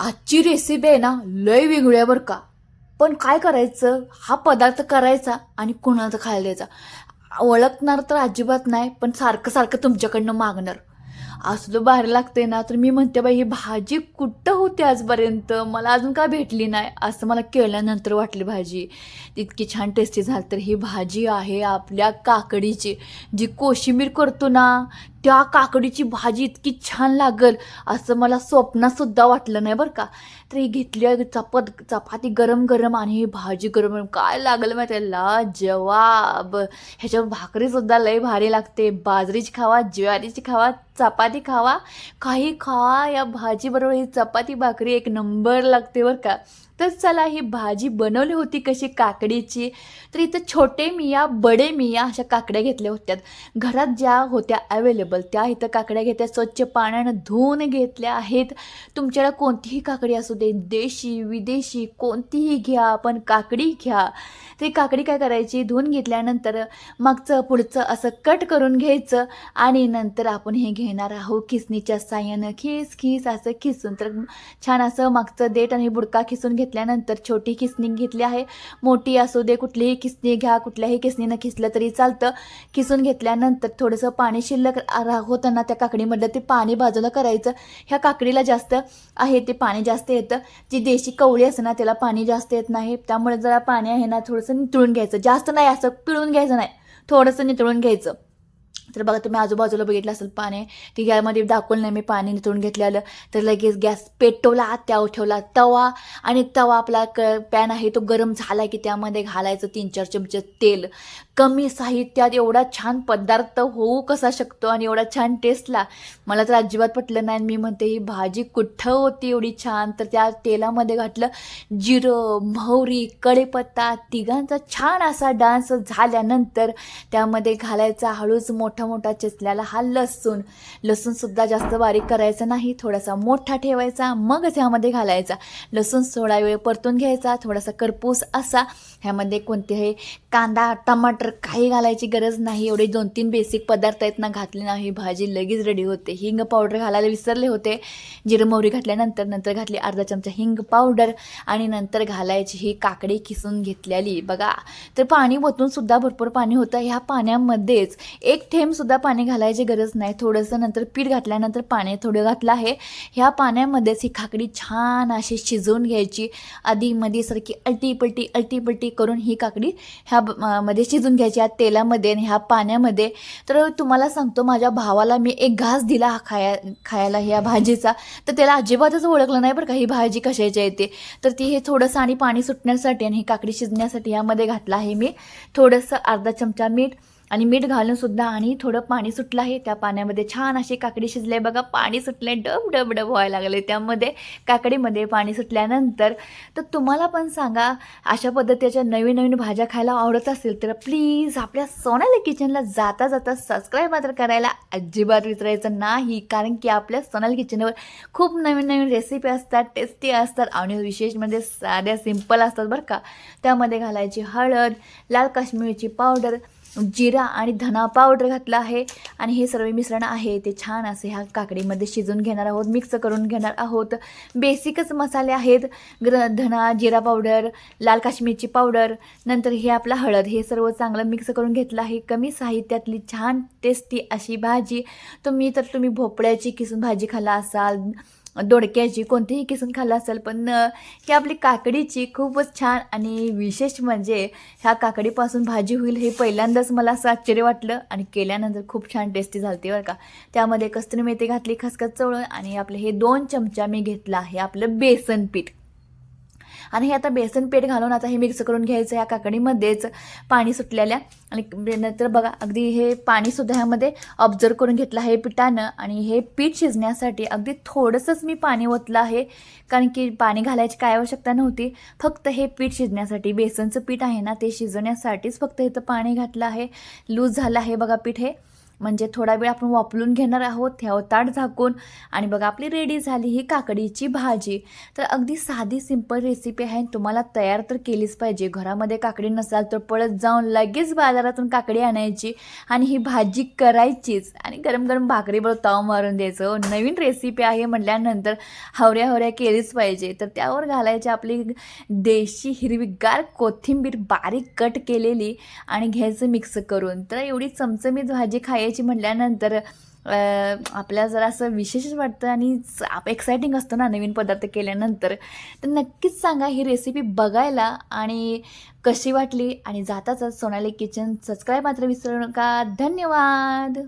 आजची रेसिपी आहे ना लय वेगळ्या आहे बरं का. पण काय करायचं? हा पदार्थ करायचा आणि कुणाला खायला द्यायचा. ओळखणार तर अजिबात नाही पण सारखं सारखं तुमच्याकडनं मागणार. असलं बाहेर लागते ना तर मी म्हणते बाई ही भाजी कुठं होती आजपर्यंत? मला अजून का भेटली नाही? असं मला केल्यानंतर वाटली भाजी. इतकी छान टेस्टी झाली तर ही भाजी आहे आपल्या काकडीची. जी कोशिंबीर करतो ना त्या काकडीची भाजी इतकी छान लागल. असं मला स्वप्नातसुद्धा वाटलं नाही बरं का. तर ही घेतली आहे चपात चपाती गरम गरम आणि ही भाजी गरम गरम. काय लागलं माहिती ला जवाब ह्याच्यावर भाकरीसुद्धा लई भारी लागते. बाजरीची खावा ज्वारीची खावा चपाती खावा. काही खा या भाजीबरोबर ही चपाती भाकरी एक नंबर लागते बरं का. तर चला ही भाजी बनवली होती कशी काकडीची. तर इथं छोटे मिया बडे मिया अशा काकड्या घेतल्या होत्या. घरात ज्या होत्या अवेलेबल त्या इथं काकड्या घेतल्या. स्वच्छ पाण्यानं धुवून घेतल्या आहेत. तुमच्याकडे कोणतीही काकडी असू दे देशी विदेशी कोणतीही घ्या पण काकडी घ्या. ते काकडी काय करायची? धुवून घेतल्यानंतर मागचं पुढचं असं कट करून घ्यायचं आणि नंतर आपण हे घेणार आहोत खिसणीच्या साह्यानं. खिस खिस असं खिसून. तर छान असं मागचं देठ आणि बुडका खिसून घेतल्यानंतर छोटी खिसणी घेतली आहे. मोठी असू दे कुठलीही खिसणी घ्या कुठल्याही खिसणीनं खिसलं तरी चालतं. खिसून घेतल्यानंतर थोडंसं पाणी शिल्लक होताना त्या काकडीमधलं ते पाणी बाजूला करायचं. ह्या काकडीला जास्त आहे ते पाणी जास्त येतं. जी देशी कवळी असते ना त्याला पाणी जास्त येत नाही. त्यामुळे जरा पाणी आहे ना थोडंसं नितळून घ्यायचं. जास्त नाही असं पिळून घ्यायचं नाही. थोडंसं नितळून घ्यायचं. तर बघा तुम्ही आजूबाजूला बघितलं असेल पाणी ती गॅसमध्ये दाखवलं नाही मी पाणी नितळून घेतलेलं. तर लगेच गॅस पेटवला त्यावर ठेवला तवा. आणि तवा आपला क पॅन आहे तो गरम झाला की त्यामध्ये घालायचं तीन चार चमचे तेल. कमी साहित्यात एवढा छान पदार्थ होऊ कसा शकतो आणि एवढा छान टेस्टला? मला तर अजिबात पटलं नाही. मी म्हणते ही भाजी कुठं होती एवढी छान? तर त्या तेलामध्ये घातलं जिरं मोहरी कढीपत्ता तिघांचा छान असा डान्स झाल्यानंतर त्यामध्ये घालायचा हळूच मोठा मोठा मोठा चिचल्याला हा लसूण. लसूणसुद्धा जास्त बारीक करायचा नाही थोडासा मोठा ठेवायचा मगच ह्यामध्ये घालायचा. लसूण थोडा वेळ परतून घ्यायचा थोडासा करपूस असा. ह्यामध्ये कोणतेही कांदा टमाटर काही घालायची गरज नाही एवढे दोन तीन बेसिक पदार्थ आहेत ना घातले नाही भाजी लगेच रेडी होते. हिंग पावडर घालायला विसरले होते. जिरं मोहरी घातल्यानंतर नंतर घातली अर्धा चमचा हिंग पावडर आणि नंतर घालायची ही काकडी किसून घेतलेली. बघा तर पाणी ओतून सुद्धा भरपूर पाणी होतं. ह्या पाण्यामध्येच एक सुद्धा पाणी घालायची गरज नाही. थोडंसं नंतर पीठ घातल्यानंतर पाणी थोडं घातलं आहे. ह्या पाण्यामध्येच ही काकडी छान अशी शिजवून घ्यायची. आधी मध्ये सारखी अलटी पलटी अलटी पलटी करून ही काकडी ह्या मध्ये शिजून घ्यायची या तेलामध्ये आणि ह्या पाण्यामध्ये. तर तुम्हाला सांगतो माझ्या भावाला मी एक घास दिला खाया खायला ह्या भाजीचा. तर त्याला अजिबातच ओळखलं नाही बरं का ही भाजी कशाची येते. तर ती हे थोडंसं आणि पाणी सुटण्यासाठी आणि ही काकडी शिजण्यासाठी यामध्ये घातलं आहे मी. थोडंसं अर्धा चमचा मीठ आणि मीठ घालून सुद्धा आणि थोडं पाणी सुटलं आहे. त्या पाण्यामध्ये छान अशी काकडी शिजले बघा पाणी सुटले डब डब डब व्हायला लागले. त्यामध्ये काकडीमध्ये पाणी सुटल्यानंतर तर तुम्हाला पण सांगा अशा पद्धतीच्या नवीन नवीन भाज्या खायला आवडत असेल तर प्लीज आपल्या सोनाली किचनला जाता जाता सबस्क्राईब मात्र करायला अजिबात विसरायचं नाही. कारण की आपल्या सोनाली किचनवर खूप नवीन नवीन रेसिपी असतात टेस्टी असतात आणि विशेष म्हणजे साध्या सिंपल असतात बरं का. त्यामध्ये घालायची हळद लाल काश्मीरची पावडर जिरा आणि धना पावडर घातला आहे. आणि हे सर्व मिश्रण आहे ते छान असे ह्या काकडीमध्ये शिजून घेणार आहोत मिक्स करून घेणार आहोत. बेसिकच मसाले आहेत ग्र धना जिरा पावडर लाल काश्मीरची पावडर नंतर हे आपला हळद हे सर्व चांगलं मिक्स करून घेतलं आहे. कमी साहित्यातली छान टेस्टी अशी भाजी. तुम्ही तर तुम्ही भोपळ्याची किसून भाजी खाल्ला असाल दोडक्याची कोणतीही किसून खाल्लं असेल पण ही आपली काकडीची खूपच छान आणि विशेष म्हणजे ह्या काकडीपासून भाजी होईल हे पहिल्यांदाच मला असं आश्चर्य वाटलं आणि केल्यानंतर खूप छान टेस्टी झालती बरं का. त्यामध्ये कस्तुरी मेथी घातली खसखस चवळून आणि आपलं हे दोन चमचा मी घेतला आहे आपलं बेसन पीठ. आणि हे आता बेसन पीठ घालून आता हे मिक्स करून घ्यायचं या काकडीमध्येच पाणी सुटलेल्या. आणि नंतर बघा अगदी हे पाणीसुद्धा ह्यामध्ये ऑब्झर्व करून घेतलं आहे पिठानं. आणि हे पीठ शिजण्यासाठी अगदी थोडंसंच मी पाणी ओतलं आहे कारण की पाणी घालायची काय आवश्यकता नव्हती. फक्त हे पीठ शिजण्यासाठी बेसनचं पीठ आहे ना ते शिजवण्यासाठीच फक्त इथं पाणी घातलं आहे. लूज झालं आहे बघा पीठ हे. म्हणजे थोडा वेळ आपण वापरून घेणार आहोत ठेव ताट झाकून. आणि बघा आपली रेडी झाली ही काकडीची भाजी. तर अगदी साधी सिंपल रेसिपी आहे. तुम्हाला तयार तर केलीच पाहिजे. घरामध्ये काकडी नसाल तर पळत जाऊन लगेच बाजारातून काकडी आणायची आणि ही भाजी करायचीच. आणि गरम गरम भाकरीवर ताव मारून द्यायचं. हो, नवीन रेसिपी आहे म्हटल्यानंतर हवऱ्या हवऱ्या केलीच पाहिजे. तर त्यावर घालायची आपली देशी हिरवीगार कोथिंबीर बारीक कट केलेली आणि घ्यायचं मिक्स करून. तर एवढी चमचमीत भाजी खायची म्हटल्यानंतर आपल्याला जरा असं विशेषच वाटतं आणि एक्सायटिंग असतं ना नवीन पदार्थ केल्यानंतर. तर नक्कीच सांगा ही रेसिपी बघायला आणि कशी वाटली आणि जाताच सोनाली किचन सबस्क्राईब मात्र विसरू नका. धन्यवाद!